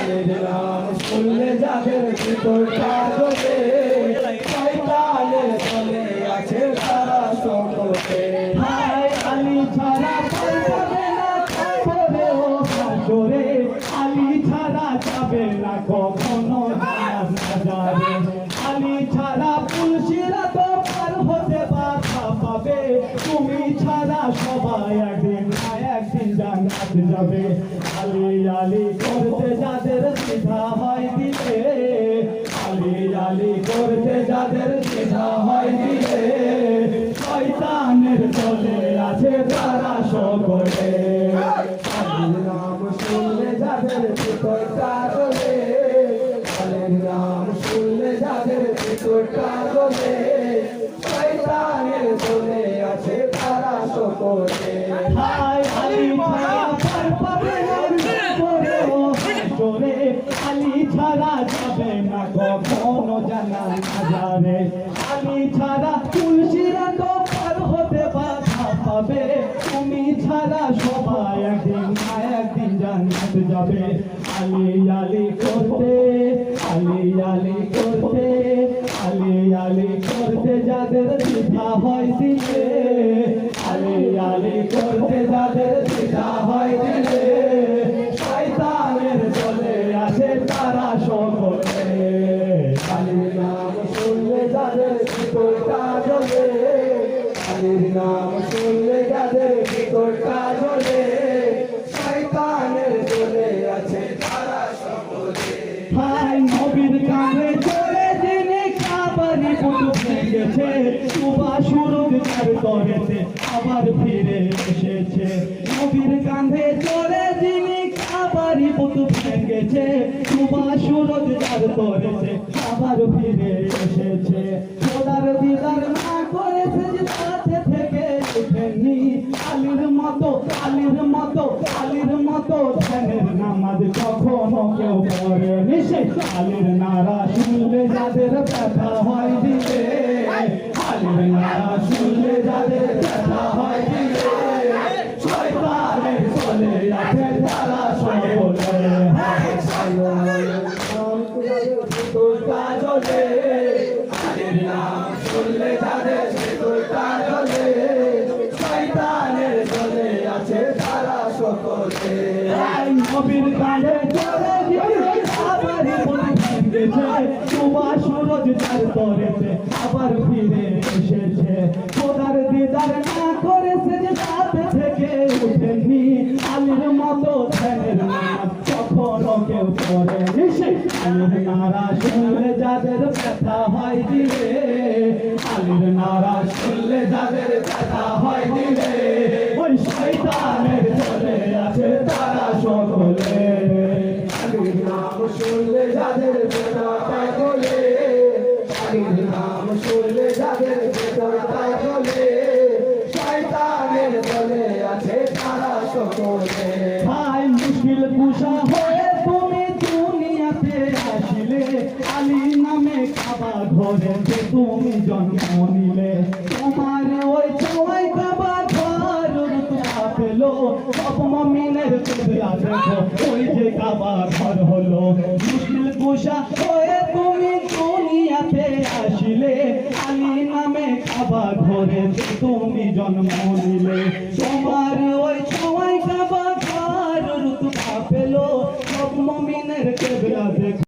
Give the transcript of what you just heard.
তারা সকলে ছাড়া ছাড়া না তো পাবে তুমি ছাড়া সবাই একদিন একদিন জান্নাত যাবে আলী আলী যাদের ভিতর কাজলে নাম শুনলে যাদের ভিতর কাজলে শয়তানের চলে আছে তারা সকলে আলী ছাড়া পার পাবে না কখনো জানা ছাড়া তুলসীরা তো হতে বাধা পাবে তুমি ছাড়া সবাই জান্নাত যাবে, আলী আলী করতে, আলী আলী করতে, আলী আলী করতে যাদের দ্বিধা হয় দিলে, আলী আলী করতে যাদের দ্বিধা হয় দিলে, শয়তানের চলে আসে তারা সকলে। আলীর নাম শুনলে যাদের ভিতর কাজলে আলীর নাম শুনলে যাদের ভিতর হাই নবীর কানে চলে দিনে কাবারি পুতু ভেঙেছে, সুবা সুরুদ তার করেছে আবার ফিরে এসেছে। নবীর কাঁধে চলে দিনে কাবারি পুতু ভেঙেছে, সুবা সুরুদ তার করেছে আবার এসেছে। খোদার দিদার না করেছে কেউ পড়েনি সে নারা শুনলে যাদের ব্যথা হয় দিলে। আলীর নারা শুনলে যাদের ব্যথা হয় দিলে। শয়তানের চলে আছে তারা সকলে। কাজলে আলীর নাম শুনলে যাদের কাজলে শয়তানের চলে আছে তারা সকলে নবীর কাঁধে চলে ভেঙেছে সুবাস সুরজ তার করেছে আবার ফিরে এসেছে। খোদার দিদার না করেছে যে সাথে থেকে উঠেনি, আলীর মতো ধ্যানের কখনো কেউ করেনি। সে আলীর নারা শুনলে যাদের ব্যথা হয় দিলে, আলীর নারা শুনলে যাদের ব্যথা হয় যাদের ভিতর কাজলে আলীর নাম শুনলে যাদের ভিতর কাজলে শয়তানের তুমি দুনিয়াতে আসিলে, আলী নামে খাবা ঘরেতে তুমি জন্ম নিলে। সব মমিনের কুবলা দেখো ওই যে কাবার ঘর হলো মুশকিল কুশা হয়ে তুমি দুনিয়াতে আসিলে আলী নামে কাবা ঘরে তুমি জন্ম নিলে তোমার ওই